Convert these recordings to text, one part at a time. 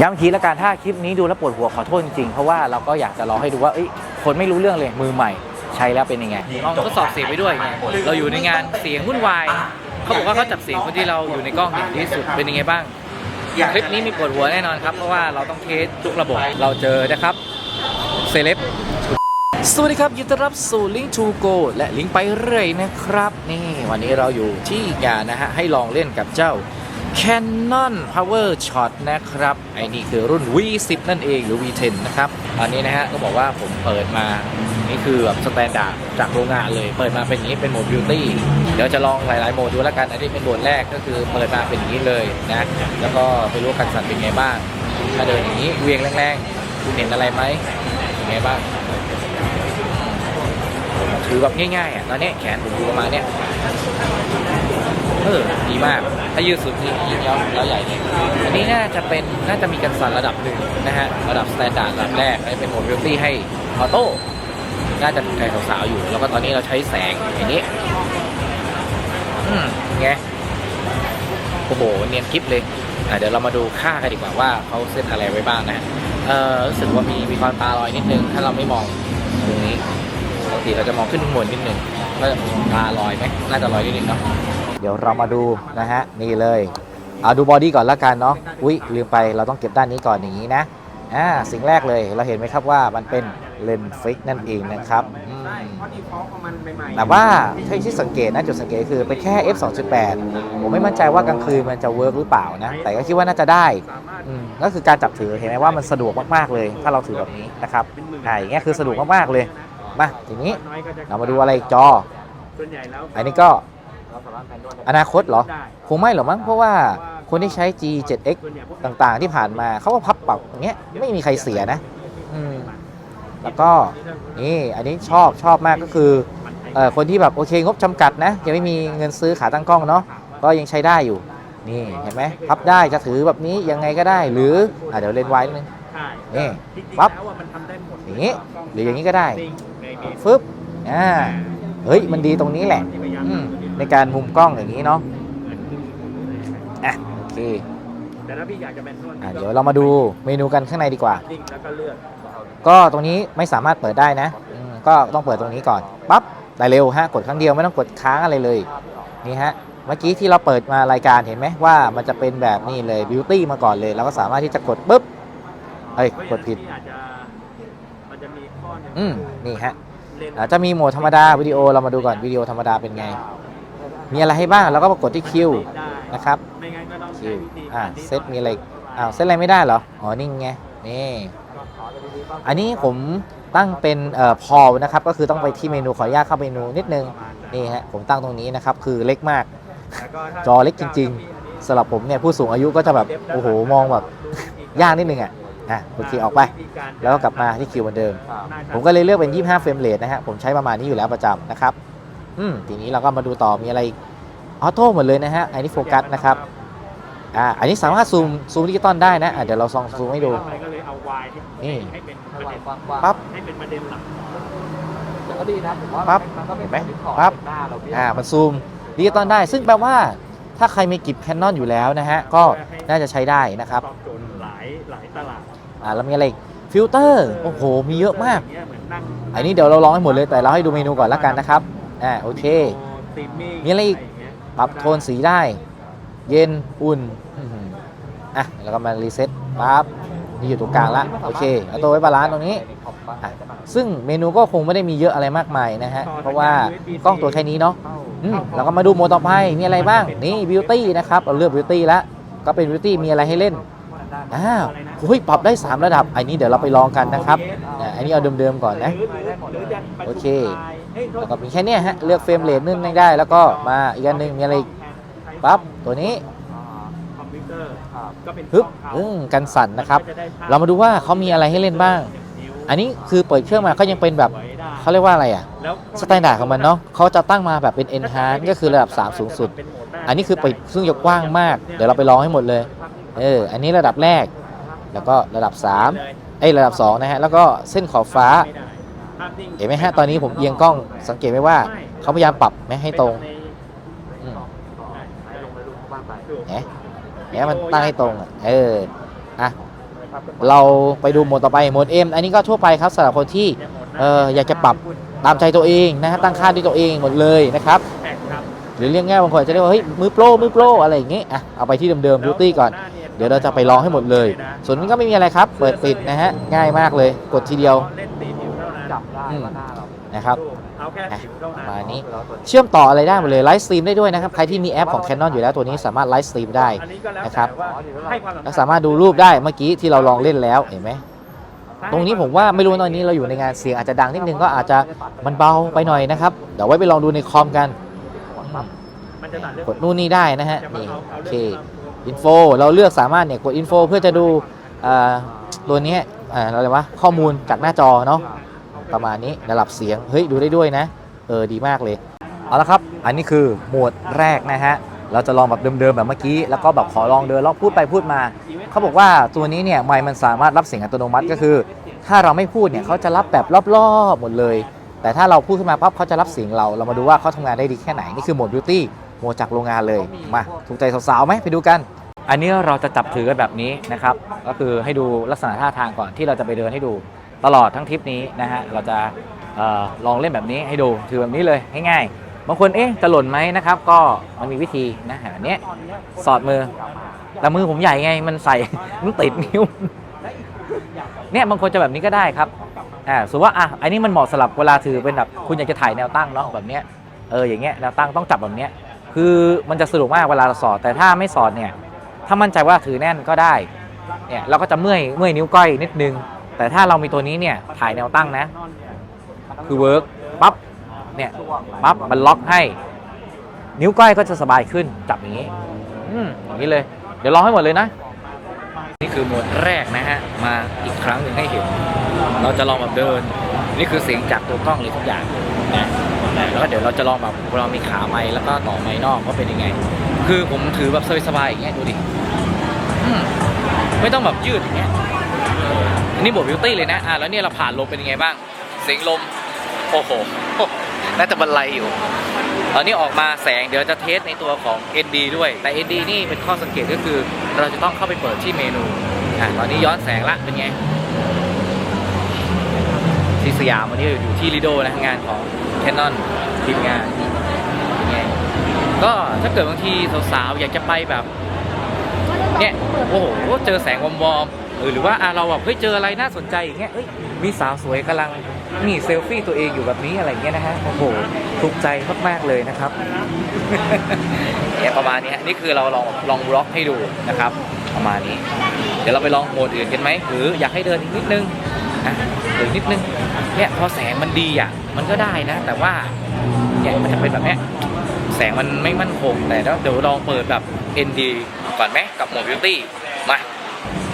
ย้ำอีกทีแล้วกันถ้าคลิปนี้ดูแล้วปวดหัวขอโทษจริงๆเพราะว่าเราก็อยากจะลองให้ดูว่าเอ้ยคนไม่รู้เรื่องเลยมือใหม่ใช้แล้วเป็นยังไง ลองทดสอบเสียงไปด้วยไงเราอยู่ในงานเสียงวุ่นวาย เขาบอกว่าเขาจับเสียงคนที่เราอยู่ในกล้องอย่างดีที่สุดเป็นยังไงบ้าง คลิปนี้มีปวดหัวแน่นอนครับ เพราะว่าเราต้องเทสทุกระบบ เราเจอนะครับ เซเลบ สวัสดีครับ ยินดีต้อนรับสู่ Link to Go และ Link ไปเรื่อยนะครับ นี่ วันนี้เราอยู่ที่งานนะฮะ ให้ลองเล่นกับเจ้า Canon Power Shot นะครับ ไอ้นี่คือรุ่น V10 นั่นเองหรือ V10 นะครับ อันนี้นะฮะก็บอกว่าผมเปิดมา นี่คือแบบสแตนดาร์ดจากโรงงานเลย เปิดมาเป็นอย่างนี้เป็นโหมด Beauty เดี๋ยวจะลองหลาย ๆ โหมดดูแล้วกัน อันนี้เป็นโหมดแรกก็คือเปิดมาเป็นอย่างนี้เลยนะ แล้วก็ไปรู้ว่ากันสั่นเป็นไงบ้าง ถ้าเดินอย่างนี้เวียงแรงๆ คุณเห็นอะไรไหมเป็นไงบ้างถือแบบง่าย ๆ อะ ตอนนี้แขนผมอยู่ประมาณเนี้ย เออดีมาก ถ้ายืดสุดนี่ยิ่งย้อนแล้วใหญ่เลยอันนี้น่าจะเป็นน่าจะมีกันสั่นระดับหนึ่งนะฮะ ระดับสแตนดาร์ดระดับแรกอันนี้เป็นโหมดบิวตี้ให้ออโต้น่าจะถูกใจสาวๆอยู่ แล้วก็ตอนนี้เราใช้แสงอย่างนี้ อืมไงโอ้โหเนียนกิฟเลยอะเดี๋ยวเรามาดูค่ากันดีกว่าว่าเขาเซตอะไรไว้บ้างนะเออรู้สึกว่ามีมีความตาลอยนิดนึง ถ้าเราไม่มองตรงนี้ปกติเราจะมองขึ้นข้างบนนิดนึงก็ตาลอยไหมน่าจะลอยนิดนึงเนาะ เดี๋ยวเรามาดูนะฮะนี่เลยเอาดูบอดี้ก่อนละกันเนาะอุ้ยลืมไปเราต้องเก็บด้านนี้ก่อนอย่างนี้นะอ่าสิ่งแรกเลยเราเห็นไหมครับว่ามันเป็นเลนส์ฟิกนั่นเองนะครับอืมแต่ว่าที่ที่สังเกตนะจุดสังเกตคือเป็นแค่ f 2.8ผมไม่มั่นใจว่ากลางคืนมันจะเวิร์กหรือเปล่านะ แต่ก็คิดว่าน่าจะได้อืมก็คือการจับถือเห็นไหมว่ามันสะดวกมากๆเลย ถ้าเราถือแบบนี้นะครับอ่าอย่างเงี้ยคือสะดวกมากๆเลยมาทีนี้เรามาดูอะไรจอส่วนใหญ่แล้วอันนี้ก็ อนาคตเหรอ คงไม่หรอกมั้งเพราะว่าคนที่ใช้ G7X ต่างๆ ที่ผ่านมาเขาก็พับปรับอย่างเงี้ยไม่มีใครเสียนะอืมแล้วก็นี่อันนี้ชอบชอบมากก็คือเอ่อคนที่แบบโอเคงบจำกัดนะยังไม่มีเงินซื้อขาตั้งกล้องเนาะก็ยังใช้ได้อยู่ นี่เห็นไหมพับได้จะถือแบบนี้ยังไงก็ได้ หรืออะเดี๋ยวเลนส์ไว้นิดนึงใช่นี่จริงๆปั๊บแล้วอะมันทำได้หมดอย่างงี้หรืออย่างนี้ก็ได้จริงในเกมฟึบอ่าเฮ้ยมันดีตรงนี้แหละอืม ในการมุมกล้องอย่างนี้เนาะอะโอเคแต่ถ้าพี่อยากจะเป็นนวดอะเดี๋ยวเรามาดูเมนูกันข้างในดีกว่า ดิ้งแล้วก็เลือกก็ตรงนี้ไม่สามารถเปิดได้นะอืมก็ต้องเปิดตรงนี้ก่อนปั๊บได้เร็วฮะกดครั้งเดียวไม่ต้องกดค้างอะไรเลยนี่ฮะเมื่อกี้ที่เราเปิดมารายการเห็นไหมว่ามันจะเป็นแบบนี้เลยบิวตี้มาก่อนเลยเราก็สามารถที่จะกดปุ๊บเฮ้ยกดผิดอาจจะมันจะมีข้อหนึงอืมนี่ฮะเล่นอาจจะมีโหมดธรรมดาวิดีโอเรามาดูก่อนวิดีโอธรรมดาเป็นไง มีอะไรให้บ้างเราก็มากดที่คิวได้นะครับไม่งั้นก็ต้องคิใช้ววิธีอ่าการที่เซตมีอะไรอีกอ้าวเซตอะไรไม่ได้เหรออ๋อนี่ไงนี่อันนี้ผมตั้งเป็นเอ่อพอนะครับก็คือต้องไปที่เมนูขออนุญาตเข้าเมนูนิดนึงนี่ฮะผมตั้งตรงนี้นะครับคือเล็กมากแล้วก็ถ้าจอเล็กจริงสำหรับผมเนี่ยผู้สูงอายุก็จะแบบโอ้โหมองแบบยากนิดนึงอะอะโอเคออกไป แล้วก็กลับมาที่คิวเหมือนเดิม ผมก็เลยเลือกเป็น 25 เฟรมเรทนะฮะผมใช้ประมาณนี้อยู่แล้วประจำนะครับ อืมทีนี้เราก็มาดูต่อมีอะไรอีกออโต้หมดเลยนะฮะอันนี้โฟกัสนะครับอ่าอันนี้สามารถซูมซูมดิจิตอลได้นะอะเดี๋ยวเราลองซูมให้ดูก็เลยเอาวายนี่ ให้เป็นประเด็นปั๊บ ให้เป็นประเด็นหลักก็ดีนะผมว่าปั๊บมันก็เป็นเห็นไหมสิ่งที่ขอปั๊บ หน้าเราเนี่ยอ่ามันซูมดิจิตอลได้ ซึ่งแปลว่าถ้าใครมีกิบแคนนอนอยู่แล้วนะฮะก็น่าจะใช้ได้นะครับตอบโจทย์หลายหลายตลาดอ่าแล้วมีอะไรอีกฟิลเตอร์โอ้โหมีเยอะมาก ย่งเงี้ยเหมือนนั่ง อันนี้เดี๋ยวเราลองให้หมดเลยแต่เราให้ดูเมนูก่อนละกันนะครับ อ่าโอเค สตรีมมิ่งมีอะไรอีก ย่างเงี้ยปรับโทนสีได้ เย็นอุ่นอื้อหืออะแล้วก็มารีเซ็ตปั๊บนี่อยู่ตรงกลางละโอเคเอาตัวไว้บาลานซ์ตรงนี้ อะซึ่งเมนูก็คงไม่ได้มีเยอะอะไรมากมายนะฮะเพราะว่ากล้องตัวแค่นี้เนาะอืมเราก็มาดูโหมดต่อไปมีอะไรบ้าง นี่บิวตี้นะครับ เราเลือกบิวตี้แล้ว ก็เป็นบิวตี้มีอะไรให้เล่น อ้าวเฮ้ยปรับได้ 3 ระดับ อันนี้เดี๋ยวเราไปลองกันนะครับอะอันนี้เอาเดิมๆก่อนนะหรือหรือจะประชุมโอเคฮ้ยแล้วก็มีแค่เนี้ยฮะ เลือกเฟรมเรทนึงได้ แล้วก็มาอีกอันหนึ่งมีอะไรอีกปั๊บ ตัวนี้คอมพิวเตอร์ก็เป็นฮึบกล้องอืมกันสั่นนะครับก็จได้ภพเรามาดูว่าเขามีอะไรให้เล่นบ้าง อันนี้คือเปิดเครื่องมาก็ยังเป็นแบบเขาเรียกว่าอะไรอะแล้วสแตนดาร์ดของมันเนาะเขาจะตั้งมาแบบเป็น enhance ก็คือระดับ 3 สูงสุด อันนี้คือไปซึ่งจะกว้างมาก เดี๋ยวเราไปลองให้หมดเลย เออ อันนี้ระดับแรก แล้วก็ระดับ3เอ้ยระดับ2นะฮะ แล้วก็เส้นขอบฟ้า เห็นไหมฮะ ตอนนี้ผมเอียงกล้อง สังเกตไหมว่าเขาพยายามปรับไม่ให้ตรงอืมเห็นไหมมันตั้งให้ตรงอะ เออ อะครับเราไปดูโหมดต่อไป โหมด M อันนี้ก็ทั่วไปครับสำหรับคนที่ เอออยากจะปรับตามใจตัวเองนะฮะ ตั้งค่าด้วยตัวเองหมดเลยนะครับแข่งครับหรือเรียกง่ายบางคนอาจจะเรียกว่าเฮ้ยมือโปรมือโปรอะไรอย่างงี้อะเอาไปที่เดิมๆ beauty ก่อน เดี๋ยวเราจะไปลองให้หมดเลย ส่วนนี้ก็ไม่มีอะไรครับ เปิดปิดนะฮะ ง่ายมากเลย กดทีเดียวเล่นตีผิวเท่านั้นจับได้อืมว่าหน้าเรานะครับเอาแค่ผิวเท่านั้นมานี้ เชื่อมต่ออะไรได้หมดเลย ไลฟ์สตรีมได้ด้วยนะครับ ใครที่มีแอปของ Canon อยู่แล้วตัวนี้สามารถไลฟ์สตรีมได้นะครับแต่ว่าให้วสามารถดูรูปได้เมื่อกี้ที่เราลองเล่นแล้วเห็นไหมตรงนี้ผมว่าไม่รู้ว่าตอนนี้เราอยู่ในงานเสียงอาจจะดังนิดนึงก็อาจจะมันเบาไปหน่อยนะครับ เดี๋ยวไว้ไปลองดูในคอมกันกดนู่นนี่ได้นะฮะนี่โอเค อินโฟเราเลือกสามารถเนี่ยกดอินโฟเพื่อจะดูอ่าตัวนี้อ่าอะไรวะข้อมูลจากหน้าจอเนาะประมาณนี้ระดับเสียง เฮ้ย ดูได้ด้วยนะ เออ ดีมากเลย เอาละครับ อันนี้คือโหมดแรกนะฮะ เราจะลองแบบเดิมๆ แบบเมื่อกี้ แล้วก็แบบขอลองเดินลองพูดไปพูดมา เขาบอกว่าตัวนี้เนี่ยไมค์มันสามารถรับเสียงอัตโนมัติก็คือ ถ้าเราไม่พูดเนี่ยเขาจะรับแบบรอบๆหมดเลย แต่ถ้าเราพูดขึ้นมาปั๊บเขาจะรับเสียงเรา เรามาดูว่าเขาทำงานได้ดีแค่ไหน นี่คือโหมดบิวตี้ โหมดจากโรงงานเลยมาถูกใจสาวๆไหมไปดูกัน อันนี้เราจะจับถือกันแบบนี้นะครับ ก็คือให้ดูลักษณะท่าทางก่อนที่เราจะไปเดินให้ดูตลอดทั้งทริปนี้นะฮะเราจะเออลองเล่นแบบนี้ให้ดูถือแบบนี้เลยง่ายๆบางคนเอ๊ะจะหล่นไหมนะครับ ก็มันมีวิธีนะแบบเนี้ยสอดมือแต่มือผมใหญ่ไงมันใส่มันติดนิ้วเนี่ยบางคนจะแบบนี้ก็ได้ครับอ่าสมมติว่าอะอันนี้มันเหมาะสำหรับเวลาถือเป็นแบบคุณอยากจะถ่ายแนวตั้งเนาะแบบเนี้ยเอออย่างเงี้ยแนวตั้งต้องจับแบบเนี้ย คือมันจะสะดวกมากเวลาเราสอด แต่ถ้าไม่สอดเนี่ย ถ้ามั่นใจว่าถือแน่นก็ได้ เนี่ยเราก็จะเมื่อยเมื่อยนิ้วก้อยนิดนึง แต่ถ้าเรามีตัวนี้เนี่ยถ่ายแนวตั้งนะ คือเวิร์กปั๊บ เนี่ยปั๊บมันล็อกให้ นิ้วก้อยก็จะสบายขึ้นจับอย่างนี้ อืมอย่างนี้เลย เดี๋ยวลองให้หมดเลยนะ นี่คือหมดแรกนะฮะ มาอีกครั้งหนึ่งให้เห็น เราจะลองแบบเดิน นี่คือเสียงจากตัวกล้องเลยทุกอย่างนะ แล้วก็เดี๋ยวเราจะลองแบบเรามีขาไม้แล้วก็ต่อไม้นอกว่าเป็นยังไง คือผมถือแบบสบายๆอย่างเงี้ยดูดิไม่ต้องแบบยืดอย่างเงี้ยอันนี้โหมดบิวตี้เลยนะอะแล้วเนี่ยเราผ่านลมเป็นยังไงบ้าง เสียงลมโอ้โหน่าจะบรรลัยอยู่ตอนนี้ออกมาแสงเดี๋ยวจะเทสในตัวของ ND ด้วย แต่ ND นี่เป็นข้อสังเกตก็คือ เราจะต้องเข้าไปเปิดที่เมนูอะตอนนี้ย้อนแสงละเป็นไงที่สยามวันนี้อยู่ที่ลิโดนะงานของ Canon ทีมงานเป็นไงก็ถ้าเกิดบางทีสาวๆอยากจะไปแบบเนี่ยโอ้โหเจอแสงวอมๆเออหรือว่าอะเราแบบเฮ้ยเจออะไรน่าสนใจอย่างเงี้ยเอ้ยมีสาวสวยกำลังนี่เซลฟี่ตัวเองอยู่แบบนี้อะไรเงี้ยนะฮะโอ้โหถูกใจมากๆเลยนะครับเนี่ยประมาณนี้นี่คือเราลองลองบล็อกให้ดูนะครับ ประมาณนี้ เดี๋ยวเราไปลองโหมดอื่นกันไหมหรืออยากให้เดินอีกนิดนึง อะเดินนิดนึงเนี่ยพอแสงมันดีอะมันก็ได้นะ แต่ว่าเนี่ยมันจะเป็นแบบเนี้ยแสงมันไม่มั่นคงแต่เดี๋ยวลองเปิดแบบ ND ก่อนไหมกับโหมด Beauty มา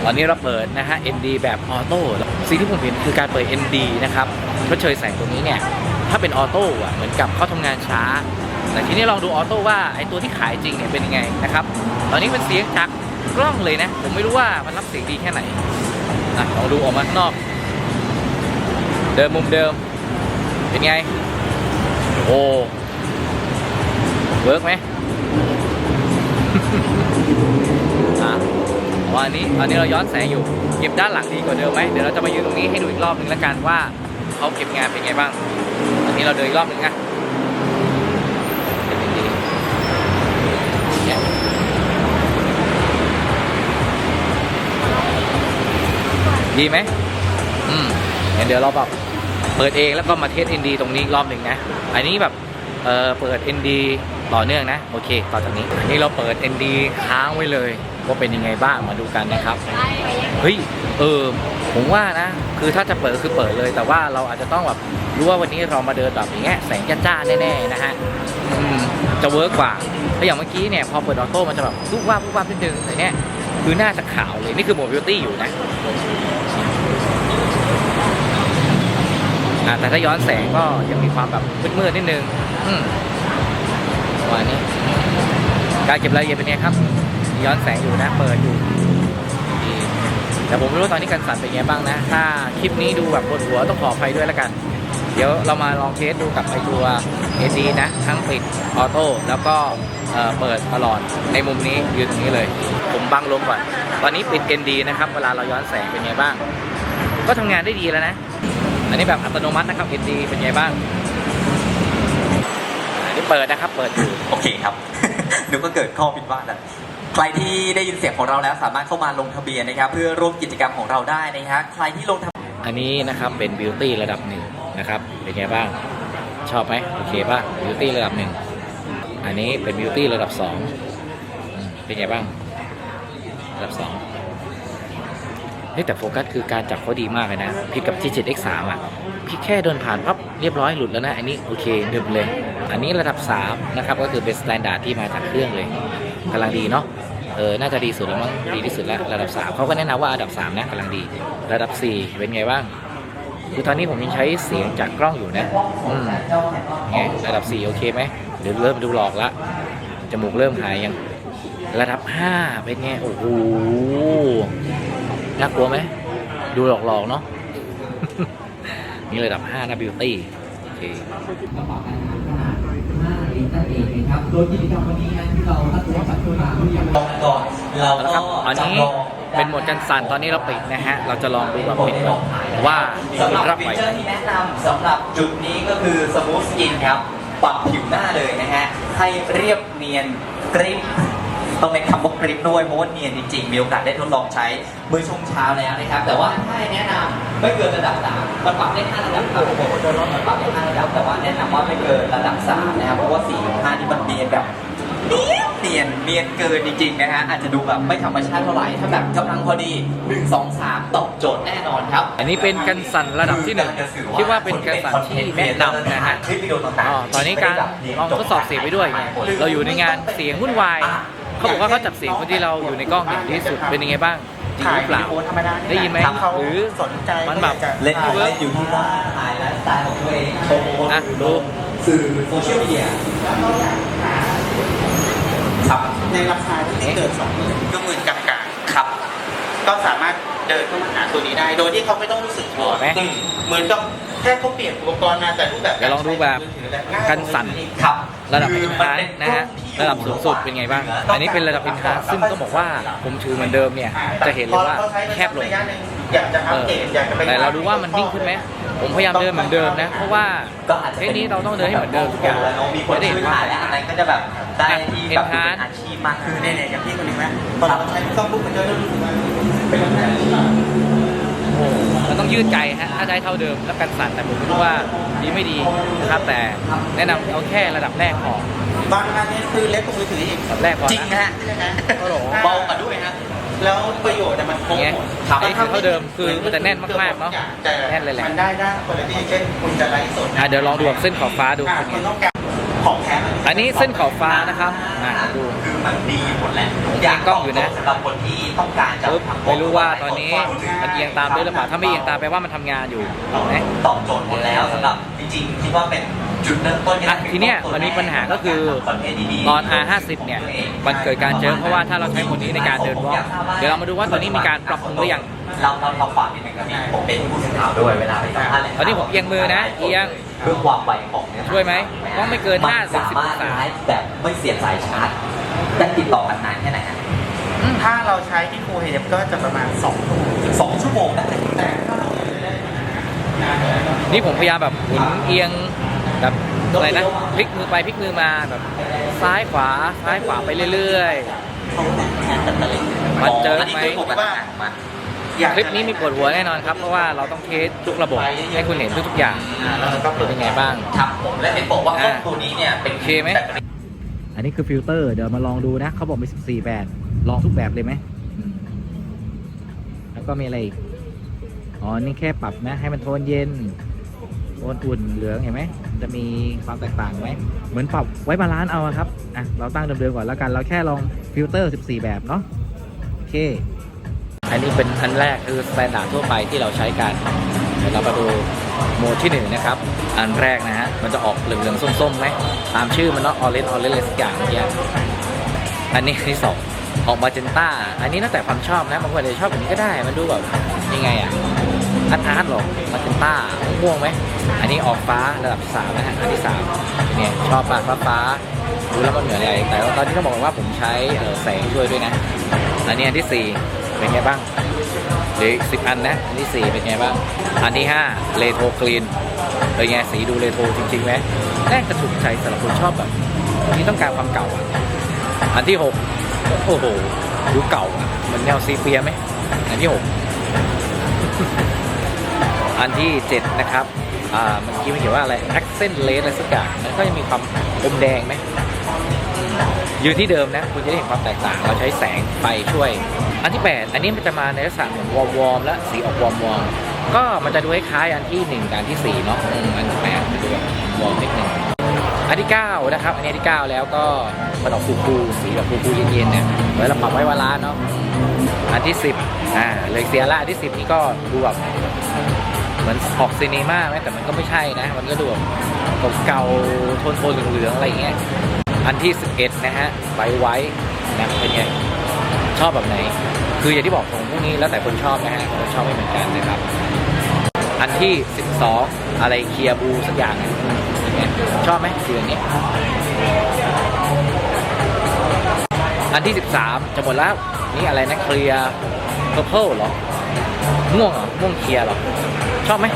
ตอนนี้เราเปิดนะฮะ ND แบบออโต้สิ่งที่ผมเห็นคือการเปิด ND นะครับชดเชยแสงตัวนี้เนี่ยถ้าเป็นออโต้อะเหมือนกับเขาทำงานช้า แต่ทีนี้ลองดูออโต้ว่าไอตัวที่ขายจริงเนี่ยเป็นยังไงนะครับตอนนี้เป็นเสียงจากกล้องเลยนะ ผมไม่รู้ว่ามันรับเสียงดีแค่ไหนนะลองดูออกมาข้างนอก เดิมมุมเดิม เป็นไง โอ้เวิร์กไหมอะวันนี้ตอนนี้เราย้อนแสงอยู่ เก็บด้านหลังดีกว่าเดิมไหมเดี๋ยวเราจะมายืนตรงนี้ให้ดูอีกรอบหนึ่งแล้วกันว่าเขาเก็บงานเป็นไงบ้างอันนี้เราเดินอีกรอบหนึ่งนะดีไหม งั้นเดี๋ยวเราแบบเปิดเองแล้วก็มาเทส ND ตรงนี้รอบหนึ่งนะ อันนี้แบบเออเปิด ND ต่อเนื่องนะ โอเค ต่อจากนี้อันนี้เราเปิด ND ค้างไว้เลยว่าเป็นยังไงบ้างมาดูกันนะครับ เฮ้ย เออ ผมว่านะ คือถ้าจะเปิดคือเปิดเลย แต่ว่าเราอาจจะต้องแบบรู้ว่าวันนี้เรามาเดินแบบอย่างเงี้ยแสงจ้าๆแน่ๆนะฮะจะเวิร์กกว่าเพราะอย่างเมื่อกี้เนี่ยพอเปิดออโต้มันจะแบบปุ๊บว่าบปุ๊บว่าบนิดนึงแต่เนี้ยคือหน้าจะขาวเลย นี่คือโมบิวตี้อยู่นะอ่า แต่ถ้าย้อนแสงก็ยังมีความแบบมืดๆนิดนึงอืมประมาณนี้ การเก็บรายละเอียดเป็นไงครับ ย้อนแสงอยู่นะเปิดอยู่แต่ผมไม่รู้ตอนนี้กันสั่นเป็นไงบ้างนะ ถ้าคลิปนี้ดูแบบปวดหัวต้องขออภัยด้วยแล้วกัน เดี๋ยวเรามาลองเทสดูกับไอตัว AD นะ ทั้งปิดออโต้แล้วก็เเปิดตลอดในมุมนี้ยืนตรงนี้เลย ผมบังลมก่อน ตอนนี้ปิด ND นะครับ เวลาเราย้อนแสงเป็นไงบ้าง ก็ทำงานได้ดีแล้วนะ อันนี้แบบอัตโนมัตินะครับ ND เป็นไงบ้างอันนี้เปิดนะครับ เปิดอยู่โอเคครับ นึกว่าเกิดข้อผิดพลาดอะใครที่ได้ยินเสียงของเราแล้วสามารถเข้ามาลงทะเบียนนะครับ เพื่อร่วมกิจกรรมของเราได้นะฮะใครที่ลงทะอันนี้นะครับเป็นบิวตี้ระดับหนึ่งนะครับเป็นไงบ้าง ชอบไหมโอเคป่ะบิวตี้ระดับหนึ่งอันนี้เป็นบิวตี้ระดับสองอืมเป็นไงบ้างระดับสอง เฮ้ยแต่โฟกัสคือการจับเขาดีมากเลยนะผิดกับ G7X3 อะพี่แค่เดินผ่านปั๊บเรียบร้อยหลุดแล้วนะ อันนี้โอเคหนึบเลย อันนี้ระดับ 3 นะครับ ก็คือเป็นสแตนดาร์ดที่มาจากเครื่องเลยกำลังดีเนาะเออ น่าจะดีสุดแล้วมั้งดีที่สุดแล้วระดับ 3เขาก็แนะนำว่าระดับ 3 นะกำลังดี ระดับ 4 เป็นไงบ้างคือตอนนี้ผมยังใช้เสียงจากกล้องอยู่นะอืมไงระดับ 4 โอเคไหมเดี๋ยวเริ่มดูหลอกละจมูกเริ่มหายยัง ระดับ 5 เป็นไง โอ้โห น่ากลัวไหม ดูหลอกๆเนาะ นี่ระดับ5นะบิวตี้โอเคนั่นเองนะครับโดยกิจกรรมวันนี้นะที่เราตั้งตัวจัดขึ้นมาลองก่อนเราเอาละครับอันนี้เป็นโหมดกันสั่นตอนนี้เราปิดนะฮะ เราจะลองดูแบบปิดก่อนว่าสำหรับรับฟีไหวเจอร์ที่แนะนำสำหรับจุดนี้ก็คือสมูทสกินครับ ปรับผิวหน้าเลยนะฮะ ให้เรียบเนียนกริบ ต้องเป็นคำว่ากริบด้วยเพราะว่าเนียนจริงๆ มีโอกาสได้ทดลองใช้เมื่อช่วงเช้าแล้วนะครับ แต่ว่าถ้าให้แนะนำไม่เกินระดับสามมันปรับได้ห้าระดับครับผมมันปรับได้ห้าระดับ แต่ว่าแนะนำว่าไม่เกินระดับสามนะครับเพราะว่าสี่กับห้านี่มันเนียนแบบเนียนเนียนเนียนเกินจริงๆนะฮะอาจจะดูแบบไม่ธรรมชาติเท่าไหร่ถ้าแบบกำลังพอดี1 2 3ตอบโจทย์แน่นอนครับอันนี้เป็นกันสั่นระดับที่หนึ่งคิดว่าเป็นกันสั่นที่แนะนำนะฮะคลิปวิดีโอต่างอ๋อๆตอนนี้การลองทดสอบเสียงไปด้วย เราอยู่ในงานเสียงวุ่นวาย เขาบอกว่าเขาจับเสียงคนที่เราอยู่ในกล้องเนี่ยดีที่สุดเป็นยังไงบ้างจริงหรือเปล่า ได้ยินไหมหรือมันแบบเล่นไม่เวิร์กอยู่ที่บ้านถ่ายไลฟ์สไตล์ของตัวเองโชว์อะดูสื่อโซเชียลมีเดียครับในราคาที่ไม่เกินสองหมื่นก็หมื่นกลางครับๆก็สามารถเดินเข้ามาหาตัวนี้ได้ โดยที่เขาไม่ต้องรู้สึกกลัวไหมอืมเหมือนกับแค่เขาเปลี่ยนอุปกรณ์มาแต่รูปแบบเดี๋ยวลองดูแบบกันสั่นครับ ระดับอินทานนะฮะระดับสูงสุดเป็นไงบ้าง อันนี้เป็นระดับอินทานซึ่งต้องบอกว่าผมถือเหมือนเดิมเนี่ยจะเห็นเลยว่าแคบลงอยากจะอัเอปอเดตอยากจะไปแต่เราดูว่ามันนิ่งขึ้นไหมผมพยายามเดินเหมือนเดิมนะ เพราะว่าก็อาจจะเทคนี้เราต้องเดินให้เหมือนเดิมทุกอย่างแล้วมีคนจะได้ช่เห็วยนว่าถ่ายแล้วอะไรก็จะแบบได้ที่แบบเห็นทานเป็นอาชีพมากขึ้นเนี่ยเนี่ยอย่างพี่คนนี้ไหมพอเราใช้กล้องรูปมันจะรูปมาเป็นแบบโอ้โหมัน ต้องยืดใจฮะถ้าได้เท่าเดิมแล้วกันสั่นแต่ผมไม่รู้ว่าดีไม่ดีนะครับแต่แนะนำเอาแค่ระดับแรกพอบางอันนี้คือเล็กกว่ามือถืออีกระดับแรกพอจริงนะฮะโอ้โห เบากว่าด้วยฮะแล้วประโยชน์เนี่ยมันครบไงหมดครับอันนี้คือเท่าเดิมคือมันจะแน่นมากๆเนอะแต่แน่นเลยแหละ มันได้ด้านคุณภาพเช่นคุณจะไลฟ์สดอะเดี๋ยวลองดูแบบเส้นขอบฟ้าดูอะเป็นคุไงณต้องการ ของแท้มัอันนี้เส้นขอบฟ้านะครับอะดู คือมันดีหมดแหละผมเอียงกล้องอยู่นะ สำหรับคนที่ต้องการจะปึ๊บทำไม่รู้ว่าตอนนี้มันเอียงตามด้วยหรือเปล่าถ้าไม่เอียงตามแปลว่ามันทำงานอยู่ถูกไหม ตอบโจทย์หมดแล้วสำหรับจริงๆคิดว่าเป็น จุดเริ่มต้นอะทีเนี้ยมันมีปัญหาก็คือตอน R50 เนี่ยมันเกิดการเจอเพราะว่าถ้าเราใช้โหมดนี้ในการเดินวอล์กเดี๋ยวเรามาดูว่าตอนนี้มีการปรับปรุงหรือยังเราเราเราฝากนิดนึงครับพี่ผมเป็นผู้สื่อข่าวด้วยเวลาไปสัมภาษณ์แหล่งตอนนี้ผมเอียงมือนะเอียงเรื่องความไวของเนื้อหาช่วยไหมต้องไม่เกินมัน50สามารถ10ไลฟ์แบบไม่เสียบสายชาร์จได้ติดต่อกันนานแค่ไหนฮะถ้าเราใช้ที่ฟูลเฮดก็จะประมาณ2ชั่วโมงสองชั่วโมงได้แต่นี่ผมพยายามแบบหมุนเอียง แบบอะไรนะพลิกมือไปพลิกมือมาแบบซ้ายขวาซ้ายขวาไปเรื่อยมันเจอไหมนนี้คือผมว่ามันๆคลิปนี้มีปวดหัวแน่นอนครับ เพราะว่าเราต้องเทสทุกระบบให้คุณเห็นทุกๆอย่างเป็นยังไงบ้างครับผมและเห็นบอกว่ากล้องตัวนี้เนี่ยเป็นโอเคไหมอันนี้คือฟิลเตอร์เดี๋ยวมาลองดูนะเขาบอกมี14แบบลองทุกแบบเลยไหมอืมแล้วก็มีอะไรอีกอ๋อนี่แค่ปรับนะ ให้มันโทนเย็นโทนอุ่นเหลืองเห็นไหมมัน จะมีความแตกต่างไหมเหมือนปรับไว้บาลานซ์เอาอะครับอะเราตั้งเดิมๆก่อนแล้วกัน เราแค่ลองฟิลเตอร์ 14 แบบเนาะโอเค อันนี้เป็นอันแรกคือสแตนดาร์ดทั่วไปที่เราใช้กันเดี๋ยวเรามาดูโหมดที่หนึ่งนะครับ อันแรกนะฮะ มันจะออกเหลืองๆส้มๆไหมตามชื่อมันเนาะออเรนจ์ออเรนจ์อะไรสักอย่างเมื่อกี้อันนี้อันที่สองออกมาเจนต้า อันนี้แล้วแต่ความชอบนะบางคนอาจจะชอบแบบนี้ก็ได้ มันดูแบบยังไงอะ อาร์ตอาร์ตหรอมาเจนต้าม่วงไหม อันนี้ออกฟ้าระดับสามนะฮะอันที่สามเนี่ยชอบมากฟ้าฟ้าดูแล้วมันเหมือนอะไรแต่ว่าตอนนี้ต้องบอกว่าผมใช้แสงช่วยด้วยนะอันนี้อันที่สี่เป็นไงบ้างเหลือสิบอันนะอันที่สี่เป็นไงบ้าง อันที่ห้าเลโทกรีนเป็นไงสีดูเลโทจริงๆไหมน่าจะถูกใจสำหรับคนชอบแบบที่ต้องการความเก่าอะอันที่หกโอ้โหดูเก่าอะมือนแนวซีเปียไหมอันที่หก อันที่เจ็ดนะครับอ่าเมื่อกี้มันเขียนว่าอะไร accent lace อะไรสักอย่างมันก็จะมีความอมแดงไหมอยู่ที่เดิมนะคุณจะได้เห็นความแตกต่าง เราใช้แสงไฟช่วย อันที่ 8 อันนี้มันจะมาในลักษณะเหมือนวอร์มวอร์มและสีออกวอร์มวอร์มก็มันจะดูคล้ายอันที่ 1กับอันที่ 4 เนาะอันที่แปดจะดูวอร์มนิดนึงอันที่ 9 นะครับ อันนี้ที่ 9 แล้วก็มันออกคูคูสีแบบคูคูเย็นๆเนี่ยไว้เราปรับไว้วาลานเนาะอันที่ 10อ่าเลยเซียร่าอันที่ 10 นี่ก็ดูแบบ เหมือนออกซีนีมาไหมแต่มันก็ไม่ใช่นะ มันก็ดูแบบเก่าๆโทนๆเหลืองๆอะไรอย่างเงี้ย อันที่ 11 นะฮะไบไว้นะเป็นไงชอบแบบไหน คืออย่างที่บอกของพวกนี้แล้วแต่คนชอบนะฮะคนชอบไม่เหมือนกันนะครับ อันที่ 12 อะไรเคียบูสักอย่างชอบไหมสีแบบนี้อันที่ 13 จะหมดแล้ว นี่อะไรนะเคลียร์เพอร์เพลหรอ ม่วงเหรอ ม่วงเคลียร์หรอ ชอบไหม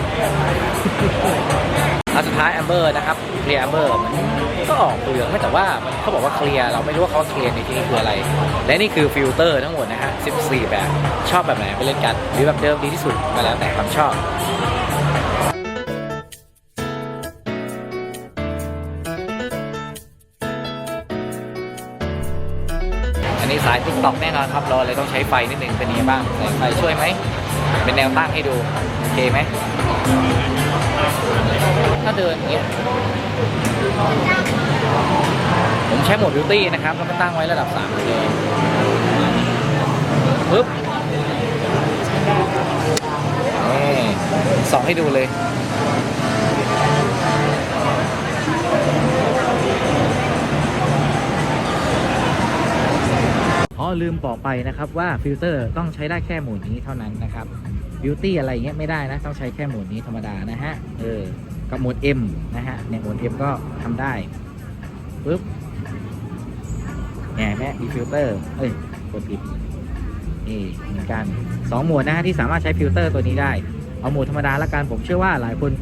อันสุดท้ายแอมเบอร์นะครับเคลียร์แอมเบอร์มันก็ออกเหลืองไม่แต่ว่าเขาบอกว่าเคลียร์เราไม่รู้ว่าเขาเคลียร์ในที่นี้คืออะไร และนี่คือฟิลเตอร์ทั้งหมดนะฮะ14 แบบชอบแบบไหนไปเล่นกันหรือแบบเดิมดีที่สุดก็แล้วแต่ความชอบอันนี้สายติ๊กต็อกแน่นอนครับรอเลยต้องใช้ไฟนิดหนึ่งเป็นยังไงบ้างใส่ไฟช่วยไหม เป็นแนวตั้งให้ดูโอเคไหมถ้าเดินอย่างเงี้ยผมใช้โหมดบิวตี้นะครับแล้วก็ตั้งไว้ระดับ3เลยปึ๊บนี่สองให้ดูเลย ลืมบอกไปนะครับว่าฟิลเตอร์ต้องใช้ได้แค่โหมดนี้เท่านั้นนะครับบิวตี้อะไรเงี้ยไม่ได้นะต้องใช้แค่โหมดนี้ธรรมดานะฮะเออกับโหมด M นะฮะเนี่ยโหมด M ก็ทำได้ปึ๊บเนี่ยแม่มีฟิลเตอร์เอ้ยกดผิดนี่เหมือนกันสองโหมดนะฮะที่สามารถใช้ฟิลเตอร์ตัวนี้ได้ เอาโหมดธรรมดาละกันผมเชื่อว่าหลายคน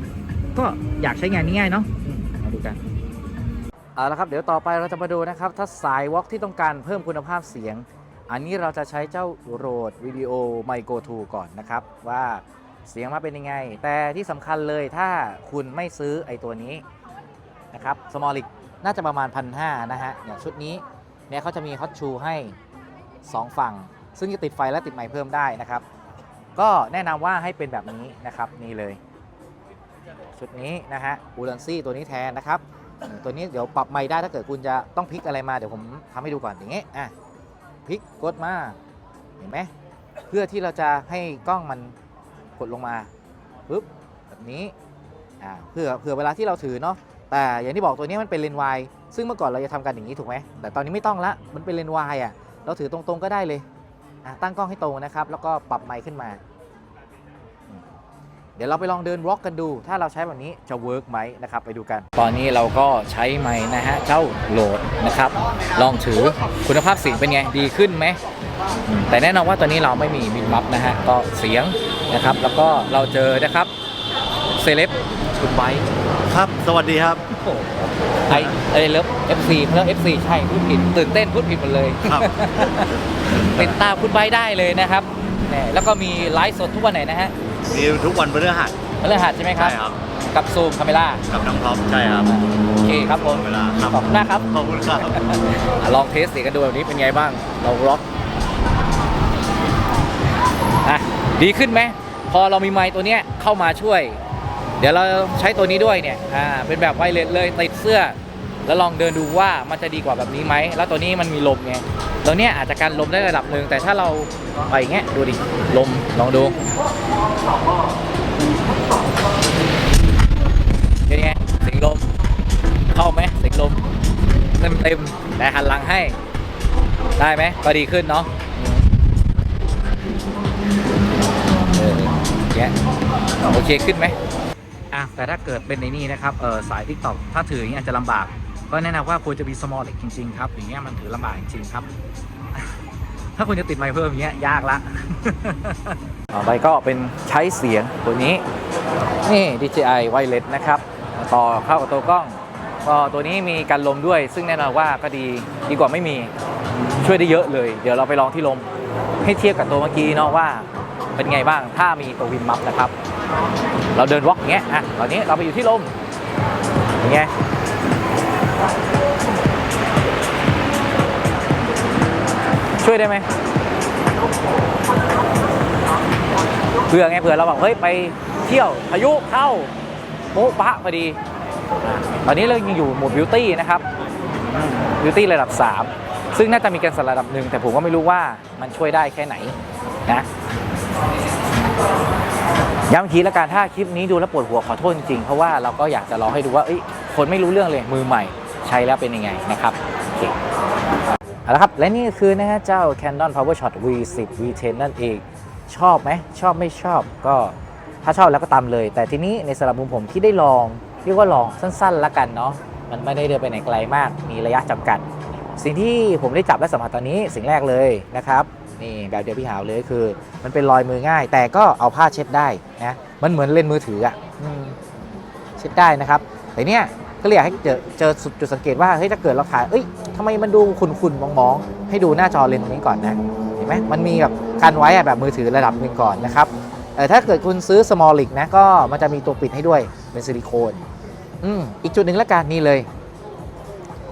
ก็อยากใช้งานง่ายๆเนาะมาดูกันเอาละครับ เดี๋ยวต่อไปเราจะมาดูนะครับ ถ้าสายวอล์กที่ต้องการเพิ่มคุณภาพเสียง อันนี้เราจะใช้เจ้าโรดวิดีโอไมโ o 2ก่อนนะครับ ว่าเสียงมาเป็นยังไง แต่ที่สำคัญเลยถ้าคุณไม่ซื้อไอตัวนี้นะครับสมอลิกน่าจะประมาณพันหนะฮะอย่างชุดนี้เนี่ยเขาจะมีฮอตชูให้ 2 ฝั่ง ซึ่งจะติดไฟและติดไมค์เพิ่มได้นะครับ ก็แนะนำว่าให้เป็นแบบนี้นะครับนี่เลย ชุดนี้นะฮะอูลันซี่ตัวนี้แทนนะครับ ตัวนี้เดี๋ยวปรับไมค์ได้ถ้าเกิดคุณจะต้องพลิกอะไรมาเดี๋ยวผมทำให้ดูก่อนอย่างเงี้ยอะ พลิกกดมา เห็นไหมเพื่อที่เราจะให้กล้องมันกดลงมาปึ๊บแบบนี้อ่าเพื่อเผื่อเวลาที่เราถือเนาะแต่อย่างที่บอกตัวนี้มันเป็นเลนส์วายซึ่งเมื่อก่อนเราจะทำกันอย่างนี้ถูกไหมแต่ตอนนี้ไม่ต้องละมันเป็นเลนส์วายอะเราถือตรงๆก็ได้เลยตั้งกล้องให้ตรงนะครับ แล้วก็ปรับไมค์ขึ้นมา เดี๋ยวเราไปลองเดินวอล์กกันดู ถ้าเราใช้แบบนี้จะเวิร์กไหมนะครับ ไปดูกัน ตอนนี้เราก็ใช้ไม้นะฮะ เจ้าโหลดนะครับ ลองถือคุณภาพเสียงเป็นไง ดีขึ้นไหมอืมแต่แน่นอนว่าตอนนี้เราไม่มีมินบัฟนะฮะ ก็เสียงนะครับ แล้วก็เราเจอนะครับเซเลบคุณไบค์ครับ สวัสดีครับโอ้โหไอไอเลิฟ FC เลิฟ FC ใช่พูดผิด ตื่นเต้นพูดผิดหมดเลยครับติดตามคุณไบค์ได้เลยนะครับแหมแล้วก็มีไลฟ์สดทุกวันไหนนะฮะ มีทุกวันพฤหัสพฤหัสใช่ไหมครับ ใช่ครับ กับซูมคาเมล่ากับน้องท็อปใช่ครับโอเคครับผมเวลาครับขอบคุณมากครับ ขอบคุณครับ อะลองเทสเสียงกันดูแบบนี้เป็นไงบ้างเราล็อกอะดีขึ้นไหม พอเรามีไมค์ตัวเนี้ยเข้ามาช่วย เดี๋ยวเราใช้ตัวนี้ด้วยเนี่ยอ่าเป็นแบบไวเลสเลยติดเสื้อ แล้วลองเดินดูว่ามันจะดีกว่าแบบนี้ไหม แล้วตัวนี้มันมีลมไงตัวเนี้ยอาจจะกันลมได้ระดับหนึ่งแต่ถ้าเราไปอย่างเงี้ยดูดิลม ลองดูเป็นไงสียงลม เข้าไหมสียงลม เต็มเต็มแต่หันหลังให้ ได้ไหมก็ดีขึ้นเนาะเออเนี้ยโอเคขึ้นไหมอะแต่ถ้าเกิดเป็นในนี่นะครับ เออสายทิกตอกถ้าถืออย่างเงี้อาจจะลำบาก ก็แนะนำว่าควรจะมี small เล็กจริง ๆ ครับ อย่างเงี้ยมันถือลำบากจริงๆครับ ถ้าคุณจะติดไมค์เพิ่มอย่างเงี้ยยากละ ต่อไปก็เป็นใช้เสียงตัวนี้ นี่ DJI Wireless นะครับ ต่อเข้ากับตัวกล้องก็ตัวนี้มีการลมด้วย ซึ่งแน่นอนว่าก็ดีดีกว่าไม่มีช่วยได้เยอะเลย เดี๋ยวเราไปลองที่ลมให้เทียบกับตัวเมื่อกี้เนาะว่าเป็นไงบ้างถ้ามีตัววิมมัพนะครับ เราเดินวอล์กอย่างเงี้ยอะตอนนี้เราไปอยู่ที่ลมอย่างเงี้ย ช่วยได้ไหมเผื่อไงเผื่อเราแบบเฮ้ยไปเที่ยวพายุเข้าโป๊ะปะพอดี ตอนนี้เรายังอยู่หมวดบิวตี้นะครับบิวตี้ระดับ 3 ซึ่งน่าจะมีการสระดับหนึ่งแต่ผมก็ไม่รู้ว่ามันช่วยได้แค่ไหนนะย้ำอีกทีล้วกันถ้าคลิปนี้ดูแล้วปวดหัวขอโทษจริงๆ เพราะว่าเราก็อยากจะลองให้ดูว่าคนไม่รู้เรื่องเลยมือใหม่ใช้แล้วเป็นยังไงนะครับ เอาละครับ และนี่คือนะฮะเจ้า Canon PowerShot V10 V10 นั่นเอง ชอบไหม ชอบไม่ชอบก็ถ้าชอบแล้วก็ตามเลย แต่ทีนี้ในสำหรับมุมผมที่ได้ลอง เรียกว่าลองสั้นๆละกันเนาะมันไม่ได้เดินไปไหนไกลมาก มีระยะจำกัด สิ่งที่ผมได้จับและสัมผัสตอนนี้สิ่งแรกเลยนะครับนี่แบบเดียวพี่หาวเลยคือ มันเป็นรอยมือง่าย แต่ก็เอาผ้าเช็ดได้นะมันเหมือนเล่นมือถืออะอืมเช็ดได้นะครับแต่เนี้ย ก็เลยอยากให้เจอเจอจุดสังเกตว่าเฮ้ยถ้าเกิดเราถ่ายเอ้ยทำไมมันดูขุ่นๆมองๆ ให้ดูหน้าจอเลนส์ตรงนี้ก่อนนะเห็นไหมมันมีแบบกันไว้แบบมือถือระดับหนึ่งก่อนนะครับเออถ้าเกิดคุณซื้อ small l i g นะก็มันจะมีตัวปิดให้ด้วยเป็นซิลิโคนอืมอีกจุดหนึ่งละกันนี่เลย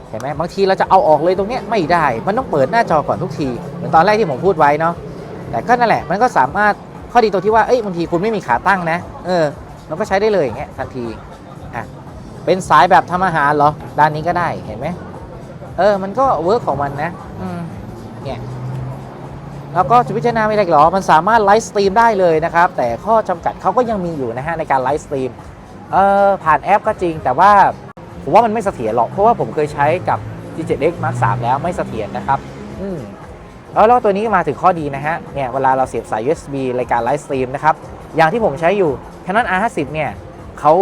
เห็นไหมบางทีเราจะเอาออกเลยตรงเนี้ยไม่ได้ มันต้องเปิดหน้าจอก่อนทุกทีเหมือนตอนแรกที่ผมพูดไว้เนาะแต่ก็นั่นแหละมันก็สามารถข้อดีตรงที่ว่าเอ้ยบางทีคุณไม่มีขาตั้งนะ เออเราก็ใช้ได้เลยอย่างเงี้ยทันที เป็นสายแบบทำอาหารเหรอ ด้านนี้ก็ได้เห็นไหมเออ มันก็เวิร์กของมันนะเนี่ยแล้วก็จะพิจารณาไม่ได้หรอ มันสามารถไลฟ์สตรีมได้เลยนะครับ แต่ข้อจำกัดเขาก็ยังมีอยู่นะฮะในการไลฟ์สตรีมเออผ่านแอปก็จริง แต่ว่าผมว่ามันไม่เสถียรหรอก เพราะว่าผมเคยใช้กับ G7X Mark 3แล้วไม่เสถียรนะครับ อืมแล้วแล้วตัวนี้มาถึงข้อดีนะฮะ เนี่ยเวลาเราเสียบสาย USB ในการไลฟ์สตรีมนะครับ อย่างที่ผมใช้อยู่ Canon R50 เนี่ย เขา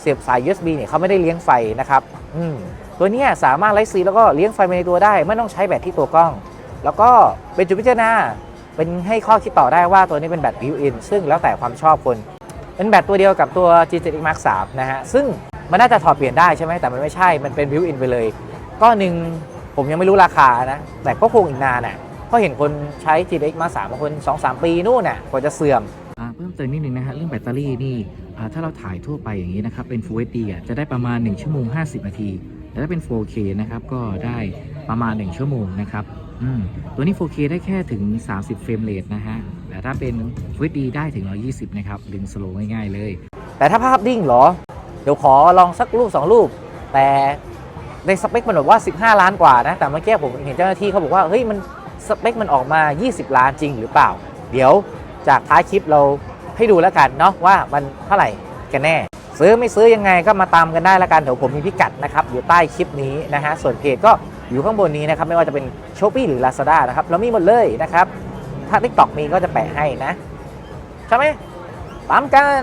เสียบสาย USB เนี่ยเขาไม่ได้เลี้ยงไฟนะครับอืมตัวนี้สามารถไลฟ์สตรีแล้วก็เลี้ยงไฟในตัวได้ ไม่ต้องใช้แบตที่ตัวกล้อง แล้วก็เป็นจุดพิจารณาเป็นให้ข้อคิดต่อได้ว่าตัวนี้เป็นแบตบิวอินซึ่งแล้วแต่ความชอบคนเป็นแบตตัวเดียวกับตัว G7X Mark 3นะฮะซึ่งมันน่าจะถอดเปลี่ยนได้ใช่ไหมแต่มันไม่ใช่มันเป็นบิวอินไปเลยก็หนึ่งผมยังไม่รู้ราคานะ แต่ก็คงอีกนานอะเพราะเห็นคนใช้ G7X Mark 3บางคน2-3 ปีนู่นน่ะกว่าจะเสื่อม พิ่มเติมนิดนึงนะฮะเรื่องแบตเตอรี่นี่ถ้าเราถ่ายทั่วไปอย่างนี้นะครับเป็น Full HD จะได้ประมาณ 1 ชั่วโมง 50 นาที แต่ถ้าเป็น 4K นะครับก็ได้ประมาณ 1 ชั่วโมงนะครับตัวนี้ 4K ได้แค่ถึง 30 เฟรมเรทนะฮะแต่ถ้าเป็น Full HD ได้ถึง 120 นะครับดึงสโลว์ง่ายๆเลย แต่ถ้าภาพนิ่งเหรอ เดี๋ยวขอลองสักรูป 2 รูป แต่ในสเปคมันบอกว่า 15 ล้านกว่านะแต่เมื่อกี้ผมเห็นเจ้าหน้าที่เขาบอกว่าเฮ้ยมันสเปคมันออกมา 20 ล้านจริงหรือเปล่า เดี๋ยวจากท้ายคลิปเรา ให้ดูแล้วกันเนาะว่ามันเท่าไหร่กันแน่ ซื้อไม่ซื้อยังไงก็มาตามกันได้แล้วกันเดี๋ยวผมมีพิกัดนะครับอยู่ใต้คลิปนี้นะฮะส่วนเพจก็อยู่ข้างบนนี้นะครับไม่ว่าจะเป็น s h อ p e e หรือ Lazada นะครับเรามีหมดเลยนะครับถ้า TikTok มีก็จะแปะให้นะ ใช่ไหมตามกัน